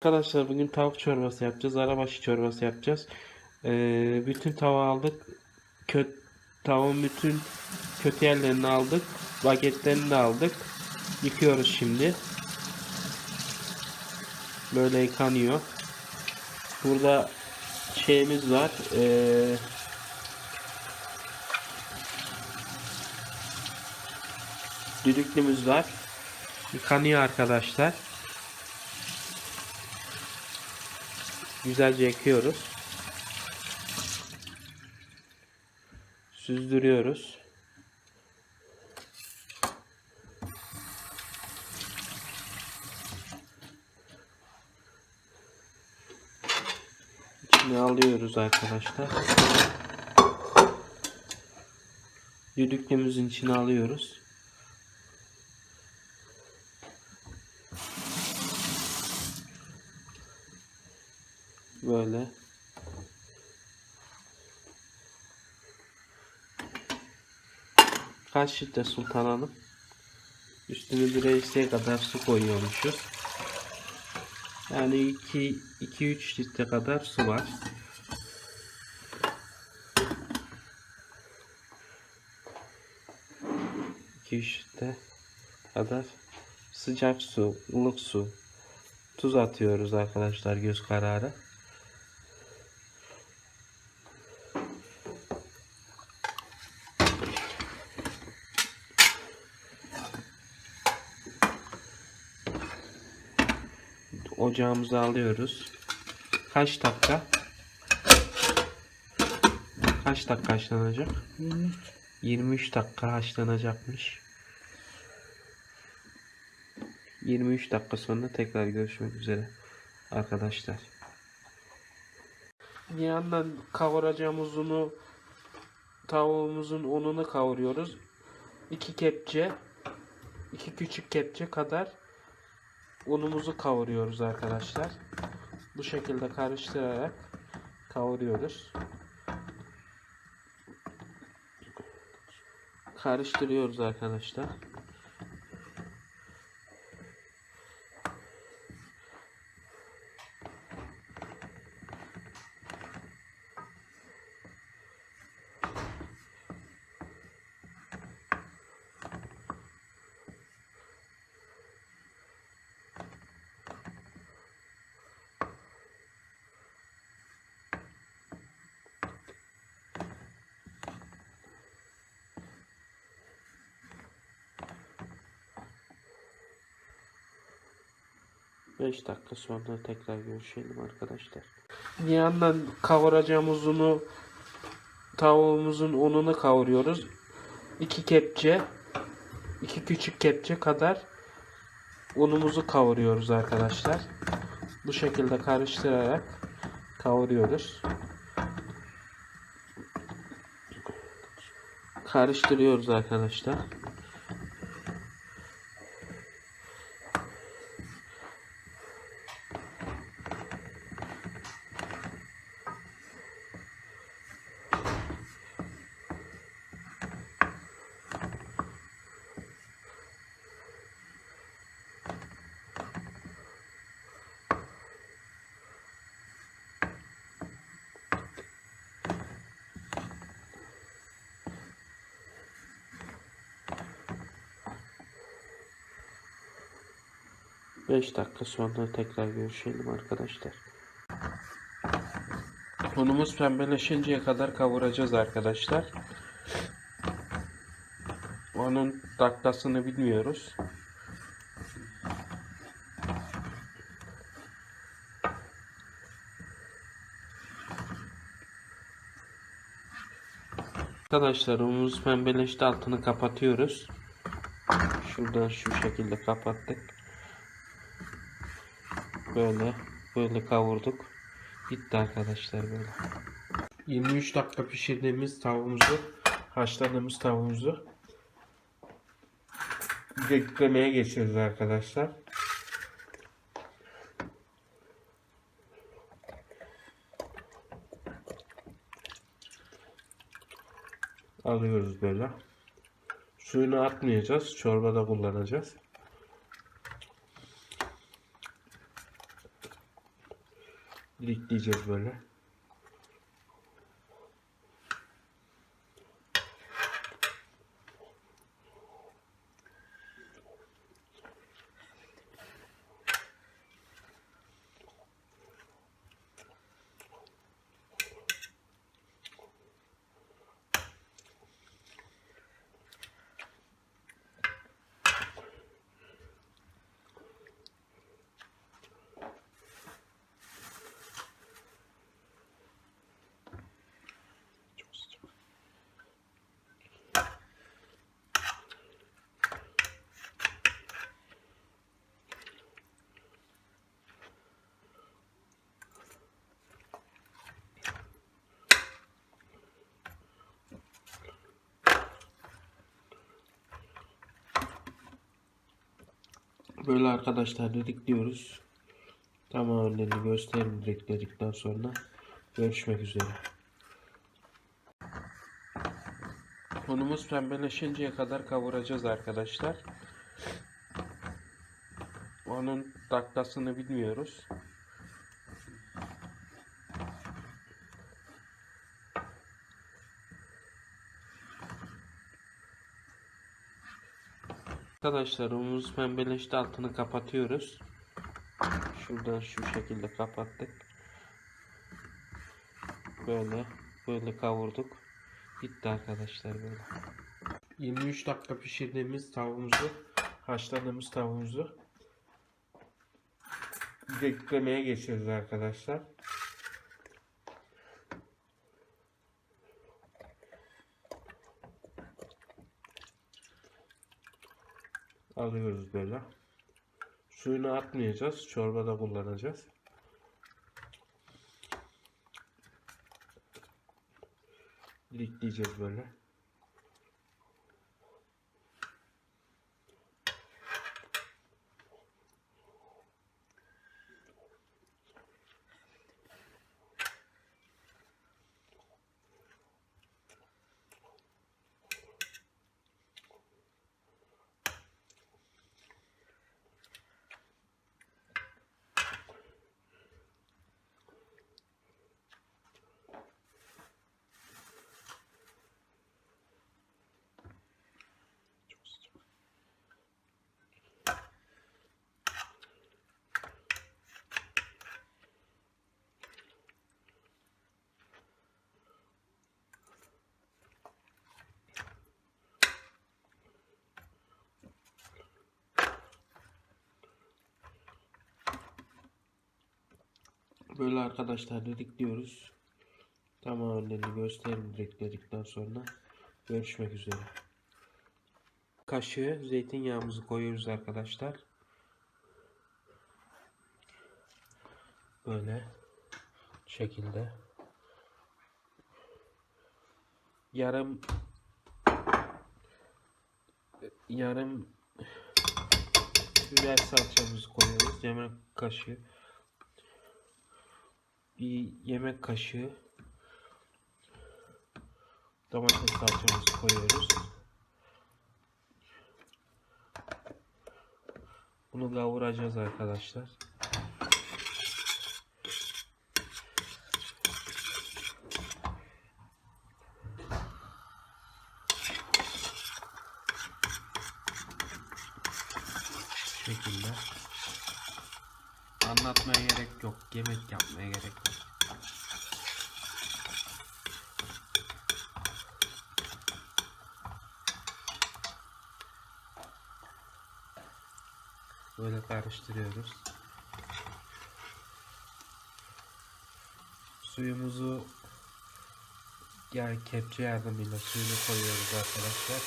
Arkadaşlar bugün tavuk çorbası yapacağız. Arabaşı çorbası yapacağız. Ee, bütün tavuğu aldık. Kö tavuğun bütün kötü yerlerini aldık. Bagetlerini de aldık. Yıkıyoruz şimdi. Böyle yıkanıyor. Burada şeyimiz var. Ee, düdüklümüz var. Yıkanıyor arkadaşlar. Güzelce yakıyoruz. Süzdürüyoruz. İçine alıyoruz arkadaşlar. Düdüklümüzün içine alıyoruz. Böyle. Litre Sultan Hanım? Üstüne bir reiseye kadar su koyuyormuşuz. Yani 2-3 litre kadar su var. Litre kadar sıcak su, ılık su, tuz atıyoruz arkadaşlar göz kararı. Ocağımızı alıyoruz. Kaç dakika? Kaç dakika haşlanacak? 23. 23 dakika haşlanacakmış. 23 dakika sonra tekrar görüşmek üzere arkadaşlar. Bir yandan kavuracağımız unu tavuğumuzun ununu kavuruyoruz. 2 kepçe 2 küçük kepçe kadar unumuzu kavuruyoruz arkadaşlar. Bu şekilde karıştırarak kavuruyoruz. Karıştırıyoruz arkadaşlar. Beş dakika sonra tekrar görüşelim arkadaşlar. Yandan kavuracağımız unu tavuğumuzun ununu kavuruyoruz. 2 kepçe 2 küçük kepçe kadar unumuzu kavuruyoruz arkadaşlar. Bu şekilde karıştırarak kavuruyoruz. Karıştırıyoruz arkadaşlar. Beş dakika sonra tekrar görüşelim arkadaşlar. Unumuz pembeleşinceye kadar kavuracağız arkadaşlar. Onun dakikasını bilmiyoruz. Arkadaşlar unumuz pembeleşti altını kapatıyoruz. Şuradan şu şekilde kapattık. Böyle böyle kavurduk. Bitti arkadaşlar böyle. 23 dakika pişirdiğimiz tavuğumuzu, haşladığımız tavuğumuzu beklemeye geçiyoruz arkadaşlar. Alıyoruz böyle. Suyunu atmayacağız. Çorbada kullanacağız. Dirikleyeceğiz böyle. Böyle arkadaşlar didikliyoruz. Tamamen gösterim didikledikten sonra görüşmek üzere. Unumuz pembeleşinceye kadar kavuracağız arkadaşlar. Onun dakikasını bilmiyoruz. Arkadaşlar unumuz pembeleşti altını kapatıyoruz. Şuradan şu şekilde kapattık. Böyle böyle kavurduk. Bitti arkadaşlar böyle. 23 dakika pişirdiğimiz tavuğumuzu, haşladığımız tavuğumuzu beklemeye geçiyoruz arkadaşlar. Alıyoruz böyle. Suyunu atmayacağız. Çorbada kullanacağız. Dirikleyeceğiz böyle. Böyle arkadaşlar didikliyoruz. Tamamen gösterim didikledikten sonra görüşmek üzere. Kaşığı zeytinyağımızı koyuyoruz arkadaşlar. Böyle şekilde. Yarım yarım biber salçamızı koyuyoruz. Yemek kaşığı bir yemek kaşığı domates salçamızı koyuyoruz. Bunu kavuracağız arkadaşlar. Bu şekilde. Anlatmaya gerek yok. Yemek yapmaya gerek yok. Böyle karıştırıyoruz. Suyumuzu yani kepçe yardımıyla suyunu koyuyoruz arkadaşlar.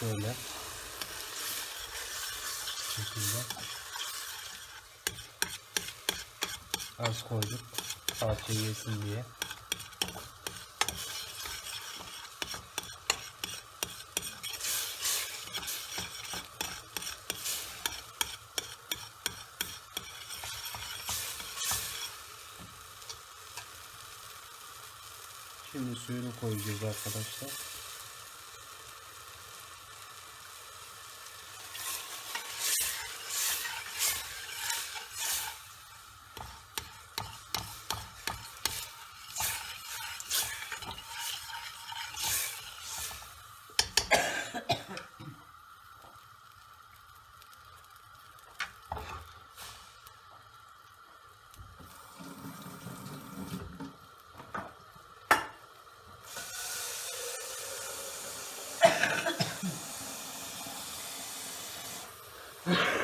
Şöyle. Bu şekilde. Az koyduk. Salça yesin diye. Şimdi suyunu koyacağız arkadaşlar.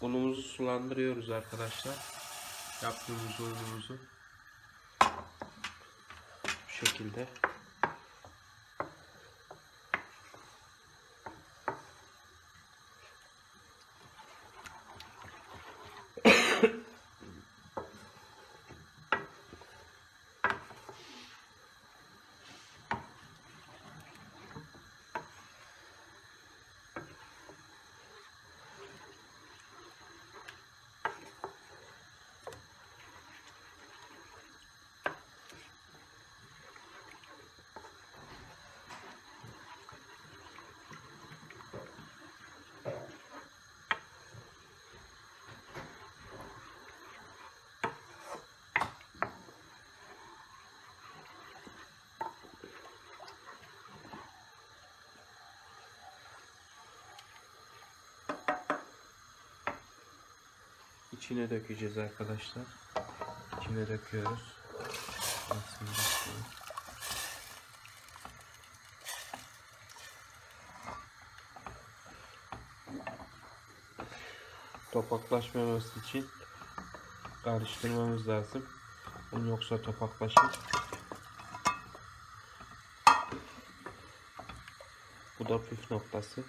Unumuzu sulandırıyoruz arkadaşlar. Yaptığımız unumuzu. Bu şekilde. İçine dökeceğiz arkadaşlar. İçine döküyoruz. Bismillah. Topaklaşmaması için karıştırmamız lazım. Un yoksa topaklaşır. Bu da püf noktası.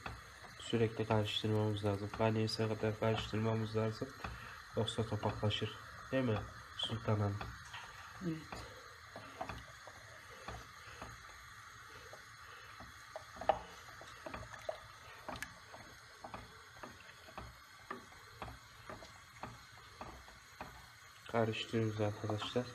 Sürekli karıştırmamız lazım. Kaynayasıya kadar karıştırmamız lazım. Yoksa topaklaşır. Değil mi Sultan Hanım? Evet. Karıştırıyoruz arkadaşlar.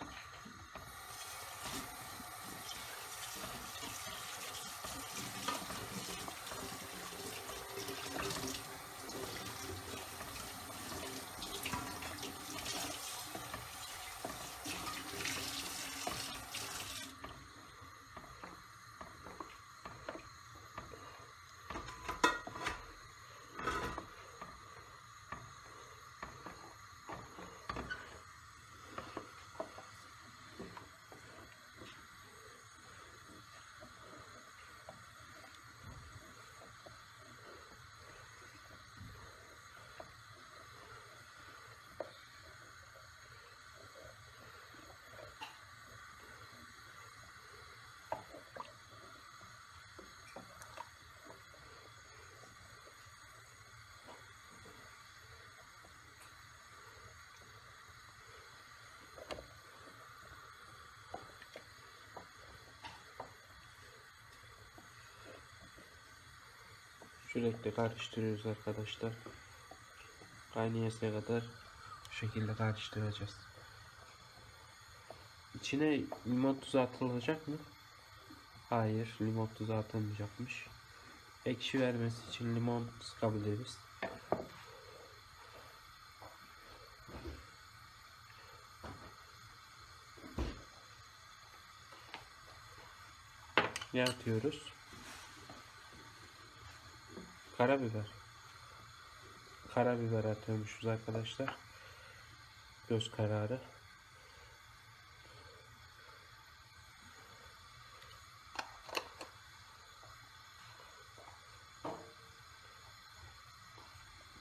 Sürekli karıştırıyoruz arkadaşlar. Kaynayasıya kadar bu şekilde karıştıracağız. İçine limon tuzu atılacak mı? Hayır, limon tuzu atılmayacakmış. Ekşi vermesi için limon sıkabiliriz. Ne atıyoruz? Karabiber. Karabiber atıyormuşuz arkadaşlar. Göz kararı.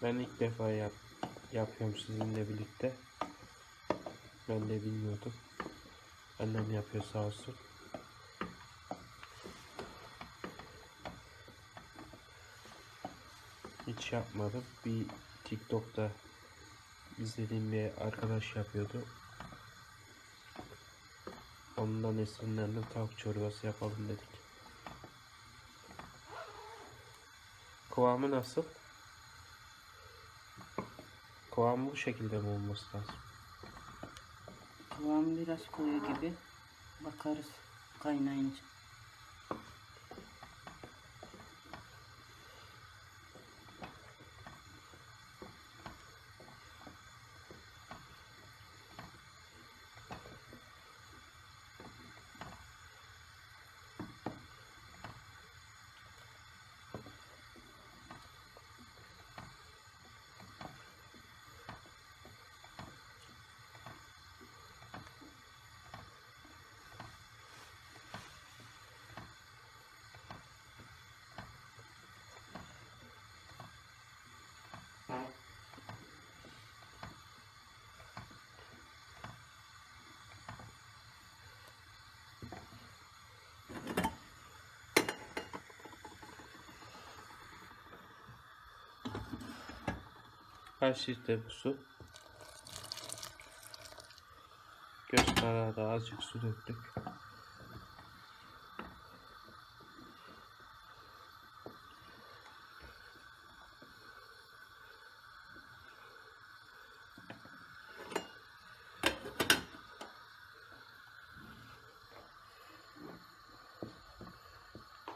Ben ilk defa yap yapıyorum sizinle birlikte. Ben de bilmiyordum. Annem yapıyor sağ olsun. Hiç yapmadım. Bir TikTok'ta izlediğim bir arkadaş yapıyordu. Ondan esinlendim tavuk çorbası yapalım dedik. Kıvamı nasıl? Kıvamı bu şekilde mi olması lazım? Kıvamı biraz koyu gibi. Bakarız kaynayınca. Kaç litre bu su? Göz kararı azıcık su döktük.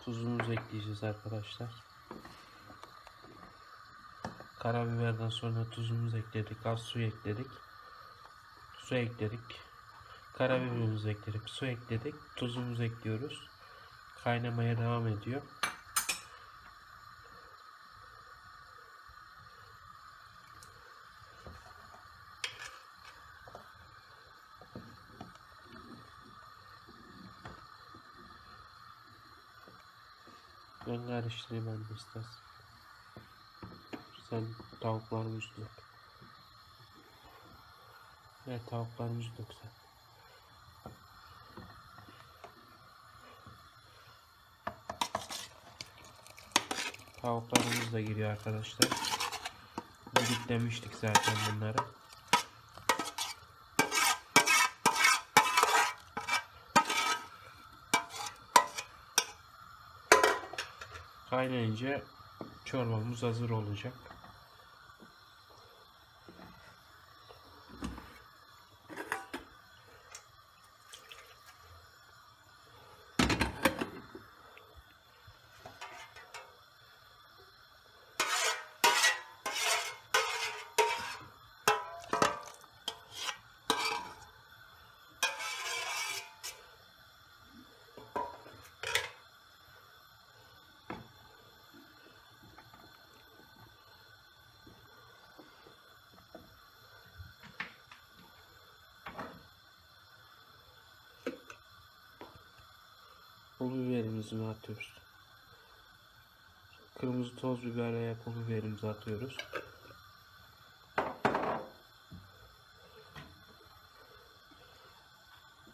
Tuzumuzu ekleyeceğiz arkadaşlar. Karabiberden sonra tuzumuzu ekledik. Az su ekledik. Su ekledik. Karabiberimizi ekledik. Su ekledik. Tuzumuzu ekliyoruz. Kaynamaya devam ediyor. Ben karıştırayım ben de istersen. Sen tavuklarımızı dök. Evet tavuklarımızı dök sen. Tavuklarımız da giriyor arkadaşlar. Demiştik zaten bunları. Kaynayınca çorbamız hazır olacak. Pul biberimizi mi atıyoruz? Kırmızı toz biber veya pul biberimizi atıyoruz.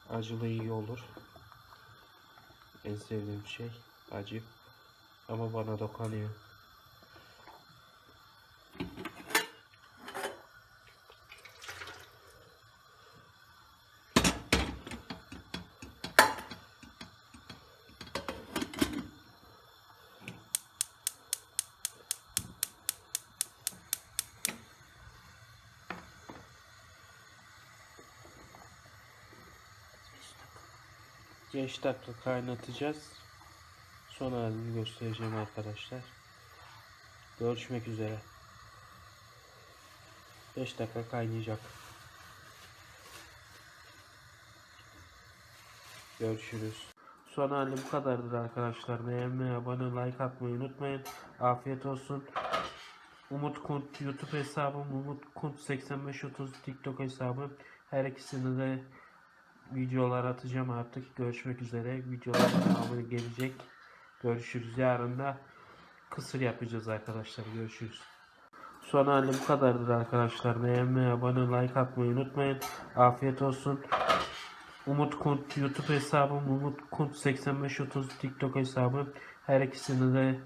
Acılı iyi olur. En sevdiğim şey acı. Ama bana dokunuyor. Beş dakika kaynatacağız. Son halini göstereceğim arkadaşlar. Görüşmek üzere. 5 dakika kaynayacak. Görüşürüz. Son hali bu kadardır arkadaşlar. Beğenmeyi, abone, like atmayı unutmayın. Afiyet olsun. Umut Kunt YouTube hesabım, Umut Kunt 8530 TikTok hesabım. Her ikisini de videolar atacağım artık. Görüşmek üzere. Videolar devamı gelecek. Görüşürüz. Yarın da kısır yapacağız arkadaşlar. Görüşürüz. Son hali bu kadardır arkadaşlar. Beğenmeyi, abone, like atmayı unutmayın. Afiyet olsun. Umut Kunt YouTube hesabım, Umut Kunt 8530 TikTok hesabım. Her ikisini de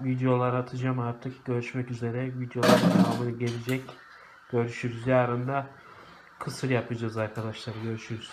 videolar atacağım artık. Görüşmek üzere. Videolar devamı gelecek. Görüşürüz. Yarın da kısır yapacağız arkadaşlar. Görüşürüz.